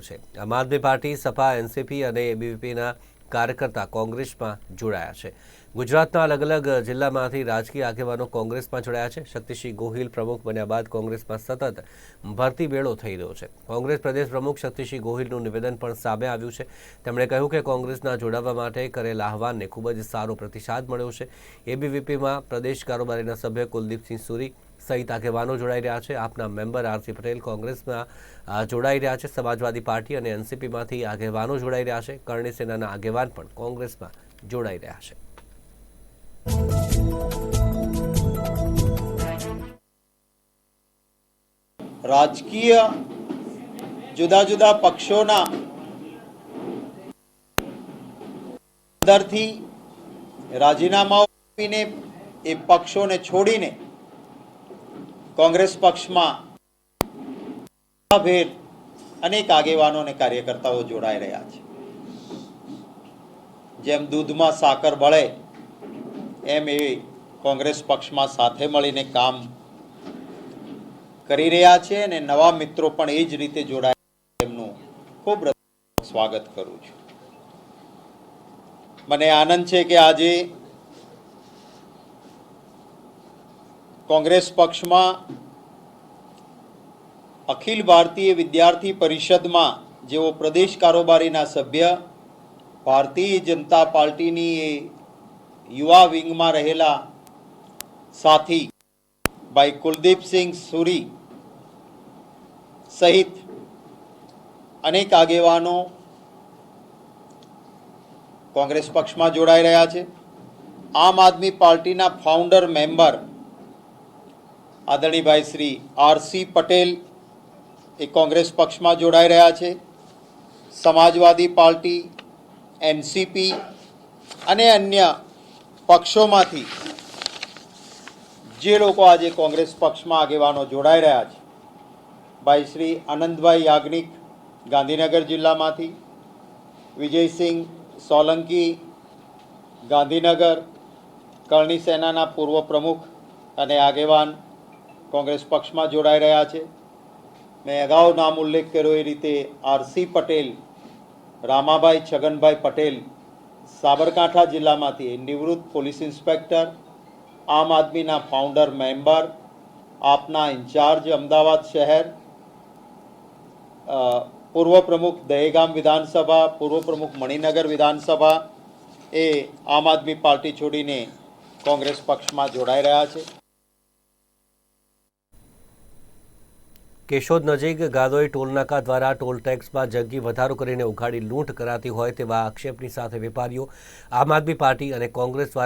છે. આમ આદમી party, Sapa, NCP અને એબીવીપીના કાર્યકર્તા કોંગ્રેસમાં જોડાયા છે. ગુજરાતના અલગ અલગ જિલ્લામાંથી રાજકીય આગેવાનો કોંગ્રેસમાં જોડાયા છે. શક્તિસિંહ ગોહિલ પ્રમુખ બન્યા બાદ કોંગ્રેસમાં સતત ભરતી મેળો થઈ રહ્યો છે. કોંગ્રેસ પ્રદેશ પ્રમુખ શક્તિસિંહ ગોહિલનું નિવેદન પણ સામે આવ્યું છે. તેમણે કહ્યું કે કોંગ્રેસના જોડાવા માટે કરેલા આહવાનને ખૂબ જ સારો પ્રતિસાદ મળ્યો છે. એબીવીપીમાં પ્રદેશ કારોબારીના સભ્ય કુલદીપસિંહ સુરી સહિત આગેવાનો જોડાઈ રહ્યા છે. આપના મેમ્બર આરસી પટેલ કોંગ્રેસમાં જોડાઈ રહ્યા છે. સમાજવાદી પાર્ટી અને એનસીપીમાંથી આગેવાનો જોડાઈ રહ્યા છે. કરણી સેનાના આગેવાન પણ કોંગ્રેસમાં જોડાઈ રહ્યા છે. રાજકીય જુદા જુદા પક્ષોના અંદરથી રાજીનામાઓ આપીને એ પક્ષોને છોડીને કોંગ્રેસ પક્ષમાં ભેદ અનેક આગેવાનો અને કાર્યકર્તાઓ જોડાઈ રહ્યા છે. જેમ દૂધમાં સાકર બળે, એમ એ કોંગ્રેસ પક્ષમાં સાથે મળીને કામ કરી રહ્યા છે અને નવા મિત્રો પણ એ જ રીતે જોડાયા એમનું ખૂબ સ્વાગત કરું છું. મને આનંદ છે કે આજે કોંગ્રેસ પક્ષમાં અખિલ ભારતીય વિદ્યાર્થી પરિષદમાં જેઓ પ્રદેશ કારોબારીના સભ્ય, ભારતીય જનતા પાર્ટીની એ યુવા વિંગમાં રહેલા સાથી ભાઈ કુલદીપસિંહ સુરી સહિત અનેક આગેવાનો કોંગ્રેસ પક્ષમાં જોડાઈ રહ્યા છે. આમ આદમી પાર્ટીના ફાઉન્ડર મેમ્બર આદરણીભાઈ શ્રી આરસી પટેલ એ કોંગ્રેસ પક્ષમાં જોડાઈ રહ્યા છે. સમાજવાદી પાર્ટી એનસીપી અને અન્ય પક્ષોમાંથી જે લોકો આજે કોંગ્રેસ પક્ષમાં આગેવાનો જોડાઈ રહ્યા છે. ભાઈ શ્રી આનંદભાઈ યાજ્ઞિક ગાંધીનગર જિલ્લામાંથી, વિજયસિંહ સોલંકી ગાંધીનગર, કરણી સેનાના પૂર્વ પ્રમુખ અને આગેવાન કોંગ્રેસ પક્ષમાં જોડાઈ રહ્યા છે. મેં અગાઉ નામ ઉલ્લેખ કર્યો એ રીતે આરસી પટેલ, રામાભાઈ છગનભાઈ પટેલ, સાબરકાંઠા જિલ્લામાંથી નિવૃત્ત પોલીસ ઇન્સ્પેક્ટર, આમ આદમીના ફાઉન્ડર મેમ્બર, આપના ઇન્ચાર્જ અમદાવાદ શહેર પૂર્વ પ્રમુખ દહેગામ વિધાનસભા, પૂર્વ પ્રમુખ મણિનગર વિધાનસભા એ આમ આદમી પાર્ટી છોડીને કોંગ્રેસ પક્ષમાં જોડાઈ રહ્યા છે. કેશોદ નજીક ગાદોઈ ટોલનાકા દ્વારા ટોલ ટેક્સમાં જગ્ગી વધારો કરીને ઉઘાડી લૂંટ કરાતી હોય તેવા આક્ષેપની સાથે વેપારીઓ, આમ આદમી પાર્ટી અને કોંગ્રેસ દ્વારા